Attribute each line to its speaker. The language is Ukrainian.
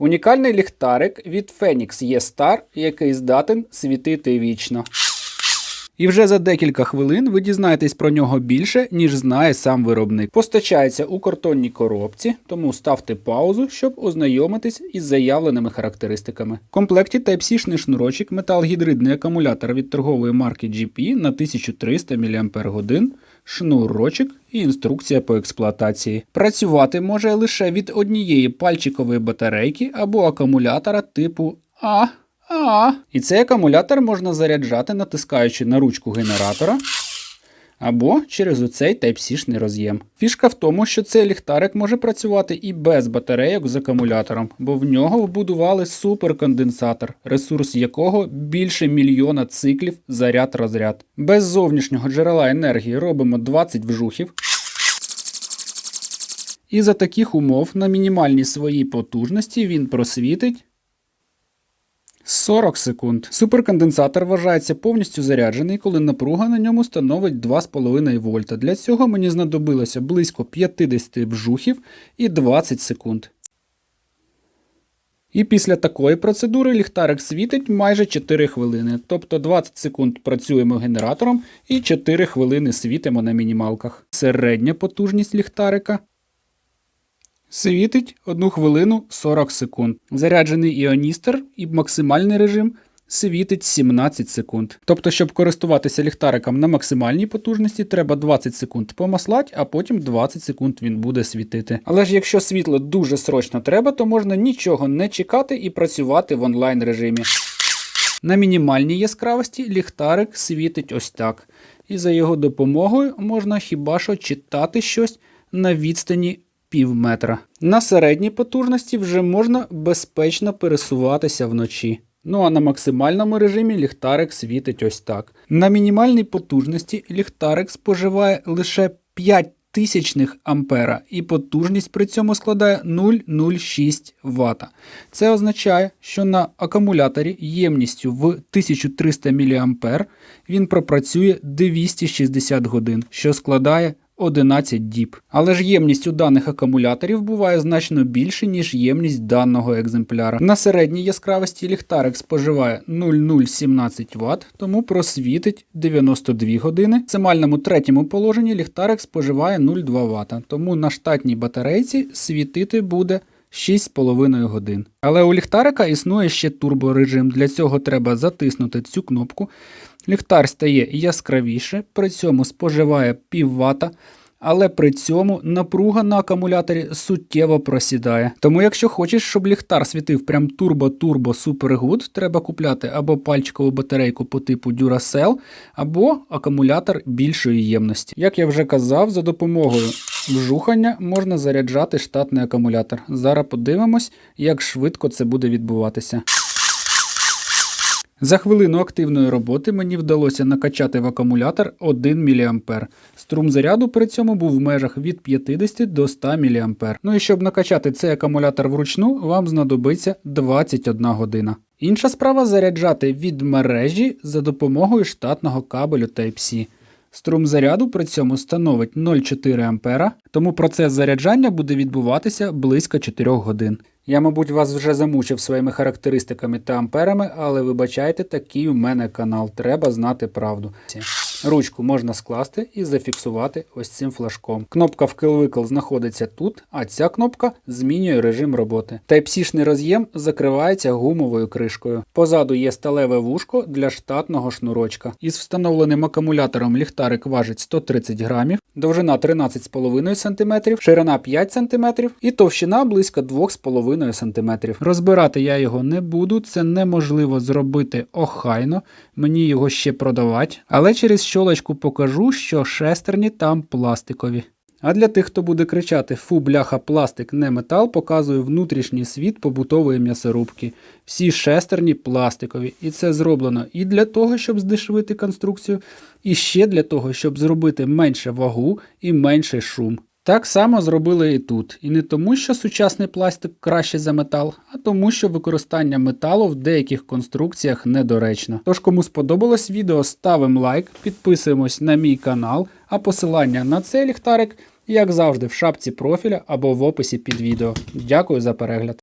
Speaker 1: Унікальний ліхтарик від Phoenix E-Star, який здатен світити вічно. І вже за декілька хвилин ви дізнаєтесь про нього більше, ніж знає сам виробник. Постачається у картонній коробці, тому ставте паузу, щоб ознайомитись із заявленими характеристиками. В комплекті Type-C шнурочок, металгідридний акумулятор від торгової марки GP на 1300 мАч, шнурочок і інструкція по експлуатації. Працювати може лише від однієї пальчикової батарейки або акумулятора типу А. А. І цей акумулятор можна заряджати, натискаючи на ручку генератора або через оцей Type-C роз'єм. Фішка в тому, що цей ліхтарик може працювати і без батарейок з акумулятором, бо в нього вбудували суперконденсатор, ресурс якого більше мільйона циклів заряд-розряд. Без зовнішнього джерела енергії робимо 20 вжухів. І за таких умов на мінімальній своїй потужності він просвітить 40 секунд. Суперконденсатор вважається повністю заряджений, коли напруга на ньому становить 2,5 вольта. Для цього мені знадобилося близько 50 вжухів і 20 секунд. І після такої процедури ліхтарик світить майже 4 хвилини, тобто 20 секунд працюємо генератором і 4 хвилини світимо на мінімалках. Середня потужність ліхтарика Світить 1 хвилину 40 секунд. Заряджений іоністер і максимальний режим світить 17 секунд. Тобто, щоб користуватися ліхтариком на максимальній потужності, треба 20 секунд помаслати, а потім 20 секунд він буде світити. Але ж якщо світло дуже срочно треба, то можна нічого не чекати і працювати в онлайн режимі. На мінімальній яскравості ліхтарик світить ось так. І за його допомогою можна хіба що читати щось на відстані пів метра. На середній потужності вже можна безпечно пересуватися вночі. Ну а на максимальному режимі ліхтарик світить ось так. На мінімальній потужності ліхтарик споживає лише 5 тисячних ампера і потужність при цьому складає 0,06 Вт. Це означає, що на акумуляторі ємністю в 1300 мА він пропрацює 260 годин, що складає 11 діб. Але ж ємність у даних акумуляторів буває значно більше, ніж ємність даного екземпляра. На середній яскравості ліхтарик споживає 0,017 Вт, тому просвітить 92 години. В максимальному третьому положенні ліхтарик споживає 0,2 Вт, тому на штатній батарейці світити буде 6,5 годин. Але у ліхтарика існує ще турборежим. Для цього треба затиснути цю кнопку. Ліхтар стає яскравіше, при цьому споживає пів вата, але при цьому напруга на акумуляторі суттєво просідає. Тому, якщо хочеш, щоб ліхтар світив прям турбо-турбо супергуд, треба купляти або пальчикову батарейку по типу Duracell, або акумулятор більшої ємності. Як я вже казав, за допомогою вжухання можна заряджати штатний акумулятор. Зараз подивимось, як швидко це буде відбуватися. За хвилину активної роботи мені вдалося накачати в акумулятор 1 мА. Струм заряду при цьому був в межах від 50 до 100 мА. Ну і щоб накачати цей акумулятор вручну, вам знадобиться 21 година. Інша справа заряджати від мережі за допомогою штатного кабелю Type-C. Струм заряду при цьому становить 0,4 А, тому процес заряджання буде відбуватися близько 4 годин. Я, мабуть, вас вже замучив своїми характеристиками та амперами, але вибачайте, такий у мене канал. Треба знати правду. Ручку можна скласти і зафіксувати ось цим флажком. Кнопка вкл-викл знаходиться тут, а ця кнопка змінює режим роботи. Type-C-шний роз'єм закривається гумовою кришкою. Позаду є сталеве вушко для штатного шнурочка. Із встановленим акумулятором ліхтарик важить 130 грамів, довжина 13,5 см, ширина 5 см і товщина близько 2,5 см. Розбирати я його не буду, це неможливо зробити охайно, мені його ще продавати, але через щолочку покажу, що шестерні там пластикові. А для тих, хто буде кричати Фу, бляха, пластик, не метал, показую внутрішній світ побутової м'ясорубки. Всі шестерні пластикові. І це зроблено і для того, щоб здешевити конструкцію, і ще для того, щоб зробити менше вагу і менший шум. Так само зробили і тут. І не тому, що сучасний пластик краще за метал, а тому, що використання металу в деяких конструкціях недоречно. Тож, кому сподобалось відео, ставимо лайк, підписуємось на мій канал, а посилання на цей ліхтарик, як завжди, в шапці профіля або в описі під відео. Дякую за перегляд.